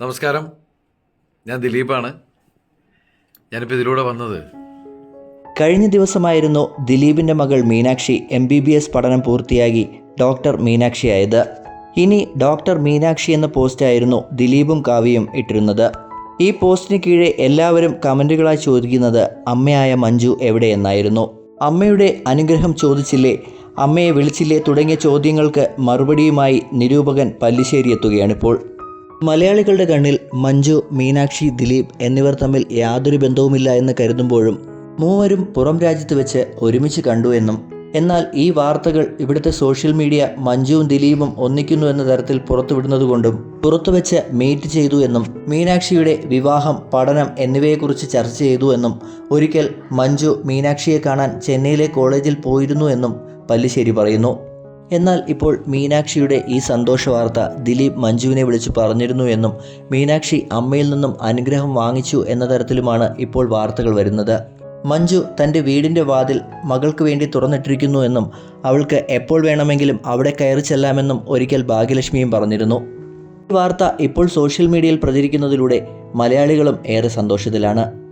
നമസ്കാരം. ഞാൻ ദിലീപാണ്. ഞാനിപ്പോൾ ഇതിലൂടെ വന്നത്. കഴിഞ്ഞ ദിവസമായിരുന്നു ദിലീപിന്റെ മകൾ Meenakshi M B B S പഠനം പൂർത്തിയാക്കി ഡോക്ടർ മീനാക്ഷിയായത്. ഇനി ഡോക്ടർ മീനാക്ഷി എന്ന പോസ്റ്റായിരുന്നു ദിലീപും കാവ്യയും ഇട്ടിരുന്നത്. ഈ പോസ്റ്റിന് കീഴെ എല്ലാവരും കമന്റുകളായി ചോദിക്കുന്നത് അമ്മയായ മഞ്ജു എവിടെയെന്നായിരുന്നു. അമ്മയുടെ അനുഗ്രഹം ചോദിച്ചില്ലേ അമ്മയെ വിളിച്ചില്ലേ തുടങ്ങിയ ചോദ്യങ്ങൾക്ക് മറുപടിയുമായി നിരൂപകൻ പല്ലിശ്ശേരി എത്തുകയാണിപ്പോൾ. മലയാളികളുടെ കണ്ണിൽ മഞ്ജു മീനാക്ഷി ദിലീപ് എന്നിവർ തമ്മിൽ യാതൊരു ബന്ധവുമില്ല എന്ന് കരുതുമ്പോഴും മൂവരും പുറം രാജ്യത്ത് വെച്ച് ഒരുമിച്ച് കണ്ടു എന്നും. എന്നാൽ ഈ വാർത്തകൾ ഇവിടുത്തെ സോഷ്യൽ മീഡിയ മഞ്ജുവും ദിലീപും ഒന്നിക്കുന്നു എന്ന തരത്തിൽ പുറത്തുവിടുന്നതുകൊണ്ടും പുറത്തുവെച്ച് മീറ്റ് ചെയ്തു എന്നും മീനാക്ഷിയുടെ വിവാഹം പഠനം എന്നിവയെക്കുറിച്ച് ചർച്ച ചെയ്തു എന്നും ഒരിക്കൽ മഞ്ജു മീനാക്ഷിയെ കാണാൻ ചെന്നൈയിലെ കോളേജിൽ പോയിരുന്നു എന്നും പല്ലിശ്ശേരി പറയുന്നു. എന്നാൽ ഇപ്പോൾ മീനാക്ഷിയുടെ ഈ സന്തോഷ വാർത്ത ദിലീപ് മഞ്ജുവിനെ വിളിച്ചു പറഞ്ഞിരുന്നു എന്നും മീനാക്ഷി അമ്മയിൽ നിന്നും അനുഗ്രഹം വാങ്ങിച്ചു എന്ന തരത്തിലുമാണ് ഇപ്പോൾ വാർത്തകൾ വരുന്നത്. മഞ്ജു തന്റെ വീടിന്റെ വാതിൽ മകൾക്ക് വേണ്ടി തുറന്നിട്ടിരിക്കുന്നു എന്നും അവൾക്ക് എപ്പോൾ വേണമെങ്കിലും അവിടെ കയറി ചെല്ലാമെന്നും ഒരിക്കൽ ഭാഗ്യലക്ഷ്മിയും പറഞ്ഞിരുന്നു. ഈ വാർത്ത ഇപ്പോൾ സോഷ്യൽ മീഡിയയിൽ പ്രചരിക്കുന്നതിലൂടെ മലയാളികളും ഏറെ സന്തോഷത്തിലാണ്.